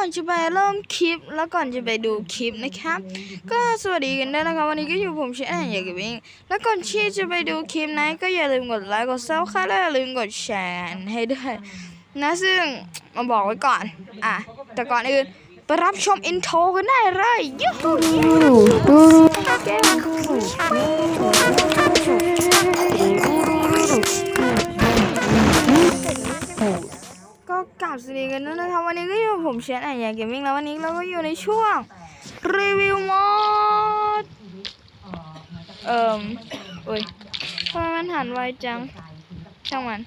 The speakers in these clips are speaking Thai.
อนจะไปเริ่มคลิป แล้วก่อนจะไปดูคลิปนะครับ ก็สวัสดีกันด้วยนะครับ วันนี้ก็อยู่ผมชื่อแอนอยากกับวิ่งแล้วก่อนที่จะไปดูคลิปนะก็อย่าลืมกดไลค์กดซับครต์และอย่าลืมกดแชร์ให้ด้วยนะซึ่งมาบอกไว้ก่อน อะ แต่ก่อนอื่นไปรับชมอินโทรกันได้เลยยูฮู ผมเชนแอนอยาเกมมิ่งแล้ววันนี้เราก็อยู่ในช่วง รีวิวมอดเอ่มอุ้ยทำไมมันหันไวจังช่างมัน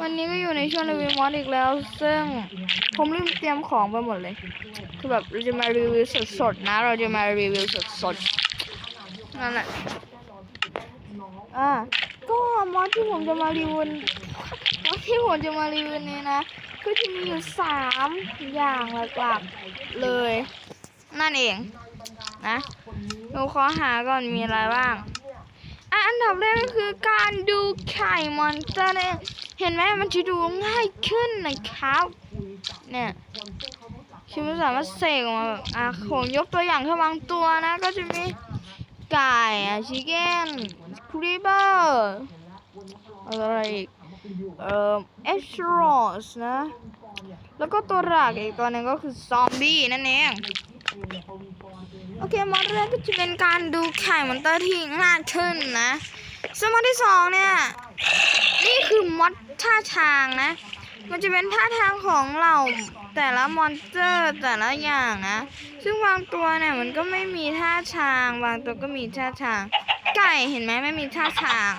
วันนี้ก็อยู่ในช่วงรีวิวมอดอีกแล้ว ซึ่งผมลืมเตรียมของไปหมดเลย คือแบบเราจะมารีวิวสดๆนะ เราจะมารีวิวสดๆนั่นแหละอ่าก็มอดที่ผมจะมารีวิวมอดที่ผมจะมารีวิวนี้นะ ก็จะมีอยู่สามอย่างหลักๆเลย นั่นเองนะหนูขอหาก่อนมีอะไรบ้างอะอันดับแรกก็คือการดูไข่มอนสเตอร์เนี่ยเห็นไหมมันจะดูง่ายขึ้นนะครับ เนี่ยชิมนสามารถเสกออกมาแบบอะผมยกตัวอย่างแค่บางตัวนะ ก็จะมีไก่อะชิคเก้นครีเบอร์อะไรอีก เอ่อเอชโรสนะ แล้วก็ตัวหลักอีกตัวหนึ่งก็คือซอมบี้นั่นเอง โอเคมอดแรกก็จะเป็นการดูไข่มอนเตอร์ที่ง่ายขึ้นนะสมอดที่สองเนี่ย นี่คือมอดท่าทางนะ มันจะเป็นท่าทางของเราแต่ละมอนสเตอร์แต่ละอย่างนะ ซึ่งบางตัวเนี่ยมันก็ไม่มีท่าทาง บางตัวก็มีท่าทาง ไก่เห็นไหมไม่มีท่าทาง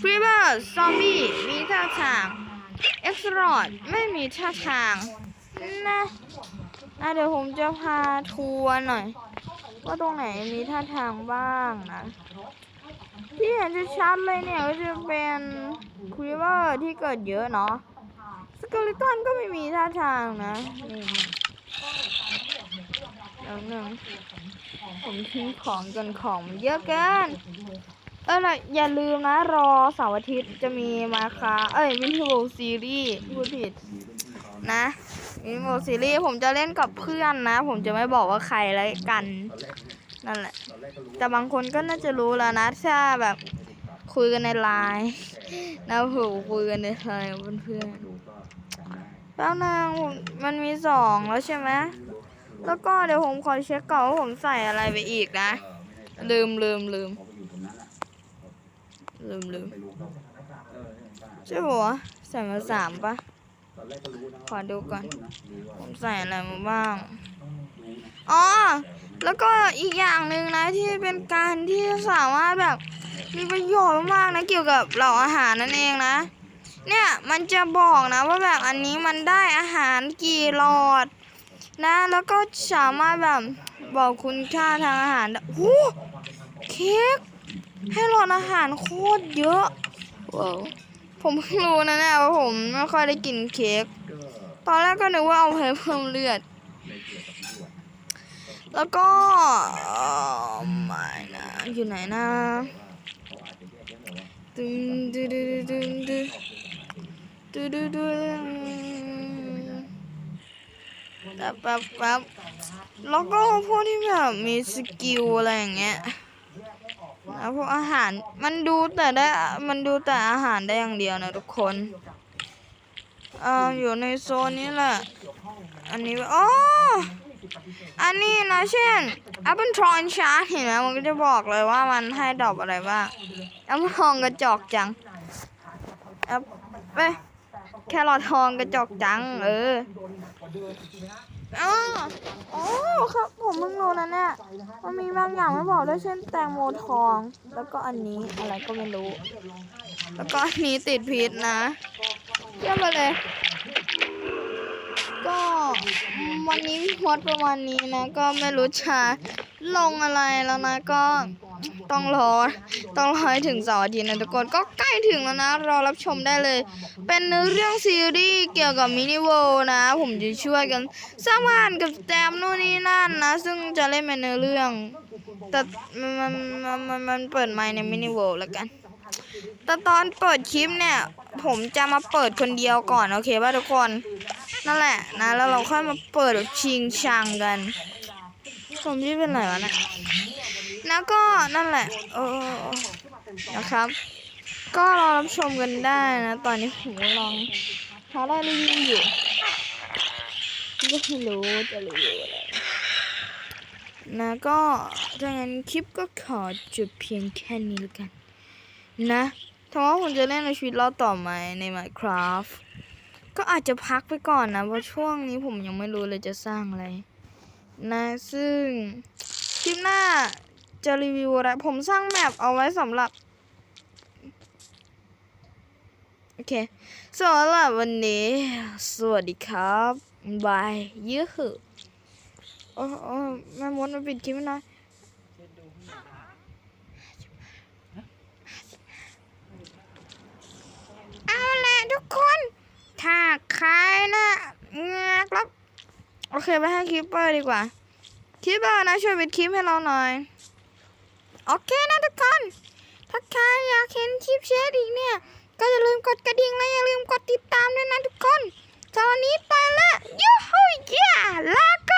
ครีเบอร์ซอมบี้มีท่าทางเอ็กซ์รอดไม่มีท่าทางนะอะเดี๋ยวผมจะพาทัวร์หน่อย ว่าตรงไหนมีท่าทางบ้างนะ ที่เห็นจะชัดเลยเนี่ยก็จะเป็นครีเวอร์ที่เกิดเยอะเนาะสเกลิตันก็ไม่มีท่าทางนะนี่เดี๋ยวหนึ่งผมทิ้งของจนของเยอะเกิน เออแล้วอย่าลืมนะ รอเสาร์อาทิตย์จะมีมาคาเอ้ยวินเทอร์ซีรีส์พูดผิดนะวินเทอร์ซีรีส์ผมจะเล่นกับเพื่อนนะ ผมจะไม่บอกว่าใครแล้วกัน นั่นแหละ แต่บางคนก็น่าจะรู้แล้วนะถ้าแบบคุยกันในไลน์นะผมคุยกันในไลน์เพื่อนๆแป๊บนึงมมันมีสองแล้วใช่ไหมแล้วก็เดี๋ยวผมขอเช็คก่อนว่าผมใส่อะไรไปอีกนะ ลืมลืมลืม ลืมลืมใช่ปะวะใส่มาสามปะขอดูก่อน ผมใส่อะไรมาบ้าง อ๋อ แล้วก็อีกอย่างหนึ่งนะที่เป็นการที่สามารถแบบมีประโยชน์มากๆนะเกี่ยวกับเหล่าอาหารนั่นเองนะ เนี่ยมันจะบอกนะว่าแบบอันนี้มันได้อาหารกี่หลอด นะ แล้วก็สามารถแบบบอกคุณค่าทางอาหารได้โอ้เค้ก ให้หลอดอาหารโคตรเยอะว้าวผมเพิ่งรู้นะเนี่ยว่าผมไม่ค่อยได้กินเค้กตอนแรกก็นึกว่าเอาไปเพิ่มเลือด แล้วก็เอ่อไม่นะอยู่ไหนนะตึงดึดึดึงดึดึดึดึแป๊บแป๊บแป๊บแล้วก็พวกที่แบบมีสกิลอะไรอย่างเงี้ย นะพวกอาหารมันดูแต่ได้มันดูแต่อาหารได้อย่างเดียวนะทุกคนเอ่ออยู่ในโซนนี้แหละ อันนี้อ๋ออันนี้นะเช่น Apple Tron Chart เห็นไหมมันก็จะบอกเลยว่ามันให้ดอกอะไรบ้างแอปทองกระจอกจังแอปไปแครอททองกระจอกจัง เออ อ๋อโอ้ครับผมเพิ่งรู้นะเนี่ยมันมีบางอย่างไม่บอกด้วยเช่นแตงโมทอง แล้วก็อันนี้อะไรก็ไม่รู้ แล้วก็อันนี้ติดพิษนะเยี่ยมไปเลย ก็วันนี้พอดประมาณนี้นะ ก็ไม่รู้จะลงอะไรแล้วนะก็ ต้องรอ ต้องรอให้ถึงเสาร์อาทิตย์นะทุกคนก็ใกล้ถึงแล้วนะ รอรับชมได้เลย เป็นเนื้อเรื่องซีรีส์เกี่ยวกับมินิเวิลนะ ผมจะช่วยกันสร้างบ้านกับแจมนู่นนี่นั่นนะ ซึ่งจะเล่นเป็นเนื้อเรื่อง แต่มันมันมันมันเปิดไมค์ในมินิเวิลแล้วกันแต่ตอนเปิดคลิปเนี่ย ผมจะมาเปิดคนเดียวก่อนโอเคป่ะทุกคนนั่นแหละนะแล้วเราค่อยมาเปิดแบบชิงชังกันผมที่เป็นไรวะเนะ แล้วก็นั่นแหละเออนะครับ ก็รอรับชมกันได้นะ ตอนนี้ผมกำลังหาได้รีวิวอยู่ก็ไม่รู้จะรีวิวอะไรนะก็ถ้างั้นคลิปก็ขอจบเพียงแค่นี้แล้วกัน นะถ้าว่าผมจะเล่นในชีวิตเราต่อไหมใน Minecraft ก็อาจจะพักไปก่อนนะ เพราะช่วงนี้ผมยังไม่รู้เลยจะสร้างอะไร นะซึ่ง คลิปหน้า จะรีวิวอะไร ผมสร้างแมปเอาไว้สำหรับ โอเคสำหรับวันนี้ สวัสดีครับ บายเยอะเหอโอ้โอ้แม่มดมาปิดคลิปหน่อยเอาละทุกคน ถ้าใครนะนะครับ โอเค ไปให้คลิปเปอร์ดีกว่า คลิปเปอร์นะ ช่วยปิดคลิปให้เราหน่อย โอเคนะทุกคน ถ้าใครอยากเห็นคลิปเชดอีกเนี่ย ก็อย่าลืมกดกระดิ่งและอย่าลืมกดติดตามด้วยนะทุกคนตอนนี้ไปละยูฮูย่าลาก่